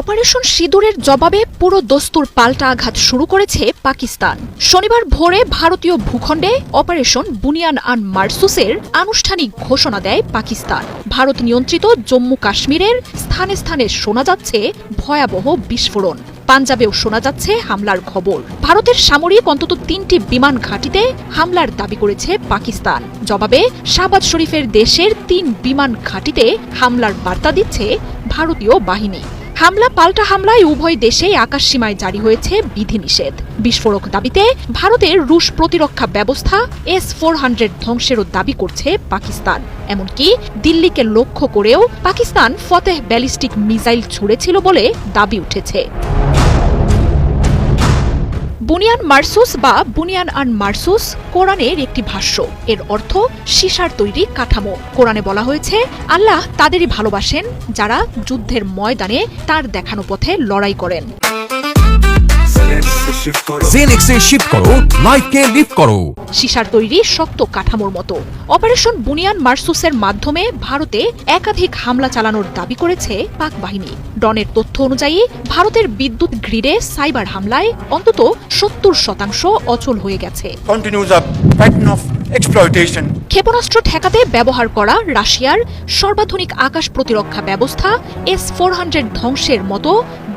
Operation সিঁদুরের জবাবে পুরো দস্তুর পাল্টা আঘাত শুরু করেছে পাকিস্তান। শনিবার ভোরে ভারতীয় ভূখণ্ডে অপারেশন বুনিয়ান আন মার্সুসের আনুষ্ঠানিক ঘোষণা দেয় পাকিস্তান। ভারত নিয়ন্ত্রিত জম্মু কাশ্মীরের স্থানে স্থানে শোনা যাচ্ছে ভয়াবহ বিস্ফোরণ। পাঞ্জাবেও শোনা যাচ্ছে হামলার খবর। ভারতের সামরিক অন্তত তিনটি বিমান ঘাঁটিতে হামলার দাবি করেছে পাকিস্তান। জবাবে শাহবাজ শরীফের দেশের তিন বিমান ঘাঁটিতে হামলার বার্তা দিচ্ছে ভারতীয় বাহিনী। হামলা, পাল্টা হামলায় উভয় দেশেই আকাশসীমায় জারি হয়েছে বিধিনিষেধ। বিস্ফোরক দাবিতে ভারতের রুশ প্রতিরক্ষা ব্যবস্থা এস ফোর হান্ড্রেড ধ্বংসেরও দাবি করছে পাকিস্তান। এমনকি দিল্লিকে লক্ষ্য করেও পাকিস্তান ফতেহ ব্যালিস্টিক মিসাইল ছুড়েছিল বলে দাবি উঠেছে। বুনিয়ান মার্সুস বা বুনিয়ান আন মার্সুস কোরআনের একটি ভাষ্য। এর অর্থ সীসার তৈরি কাঠামো। কোরআনে বলা হয়েছে, আল্লাহ তাদেরই ভালোবাসেন যারা যুদ্ধের ময়দানে তার দেখানো পথে লড়াই করেন। জেনেক্সে শিফট করো লাইফকে লিফট করো। সীসার তৈরি শক্ত কাঠামোর মতো। অপারেশন বুনিয়ান মার্সুসের মাধ্যমে ভারতে একাধিক হামলা চালানোর দাবি করেছে পাক বাহিনী। ডনের তথ্য অনুযায়ী ভারতের বিদ্যুৎ গ্রিডে সাইবার হামলায় অন্তত সত্তর শতাংশ অচল হয়ে গেছে। ক্ষেপণাস্ত্র ঠেকাতে ব্যবহার করা রাশিয়ার সর্বাধুনিক আকাশ প্রতিরক্ষা ব্যবস্থা এস ফোর হান্ড্রেড ধ্বংসের মতো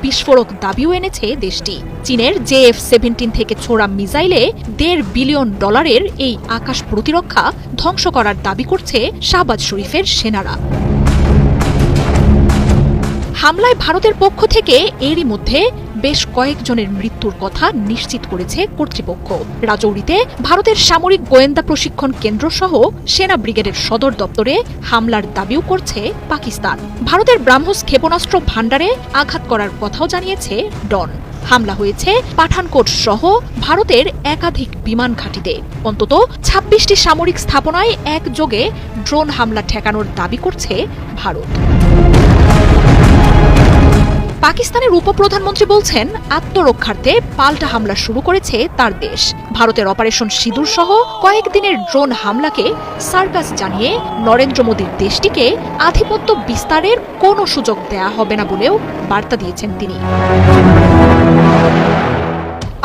বিস্ফোরক দাবিও এনেছে দেশটি। চীনের জে এফ সেভেন্টিন থেকে ছোড়া মিসাইলে দেড় বিলিয়ন ডলারের এই আকাশ প্রতিরক্ষা ধ্বংস করার দাবি করছে শাহবাজ শরীফের সেনারা। হামলায় ভারতের পক্ষ থেকে এরই মধ্যে বেশ কয়েকজনের মৃত্যুর কথা নিশ্চিত করেছে কর্তৃপক্ষ। রাজৌরিতে ভারতের সামরিক গোয়েন্দা প্রশিক্ষণ কেন্দ্র সহ সেনা ব্রিগেডের সদর দপ্তরে হামলার দাবিও করছে পাকিস্তান। ভারতের ব্রাহ্মস ক্ষেপণাস্ত্র ভাণ্ডারে আঘাত করার কথাও জানিয়েছে ডন। হামলা হয়েছে পাঠানকোট সহ ভারতের একাধিক বিমান ঘাঁটিতে। অন্তত ছাব্বিশটি সামরিক স্থাপনায় একযোগে ড্রোন হামলা ঠেকানোর দাবি করছে ভারত। পাকিস্তানের উপপ্রধানমন্ত্রী বলছেন, আত্মরক্ষার্থে পাল্টা হামলা শুরু করেছে তার দেশ। ভারতের অপারেশন সিঁদুর সহ কয়েকদিনের ড্রোন হামলাকে সার্কাস জানিয়ে নরেন্দ্র মোদীর দেশটিকে আধিপত্য বিস্তারের কোনো সুযোগ দেয়া হবে না বলেও বার্তা দিয়েছেন তিনি।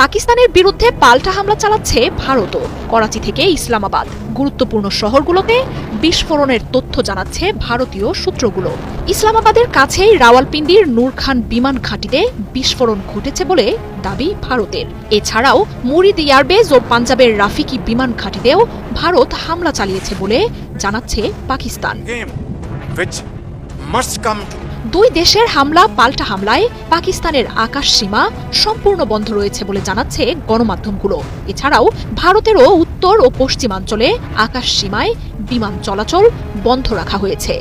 পাকিস্তানের বিরুদ্ধে পাল্টা হামলা চালাচ্ছে ভারতও। করাচি থেকে ইসলামাবাদ, গুরুত্বপূর্ণ শহরগুলোতে বিস্ফোরণের তথ্য জানাচ্ছে ভারতীয় সূত্রগুলো। ইসলামাবাদের কাছেই রাওয়ালপিন্ডির নূর খান বিমান ঘাঁটিতে বিস্ফোরণ ঘটেছে বলে দাবি ভারতের। এছাড়াও মুরিদ এয়ারবেজ ও পাঞ্জাবের রাফিকি বিমান ঘাঁটিতেও ভারত হামলা চালিয়েছে বলে জানাচ্ছে পাকিস্তান। দুই দেশের হামলা, পাল্টা হামলায় পাকিস্তানের আকাশ সীমা সম্পূর্ণ বন্ধ রয়েছে বলে জানাচ্ছে গণমাধ্যমগুলো। এছাড়াও ভারতেরও উত্তর ও পশ্চিমাঞ্চলে আকাশ সীমায় বিমান চলাচল বন্ধ রাখা হয়েছে।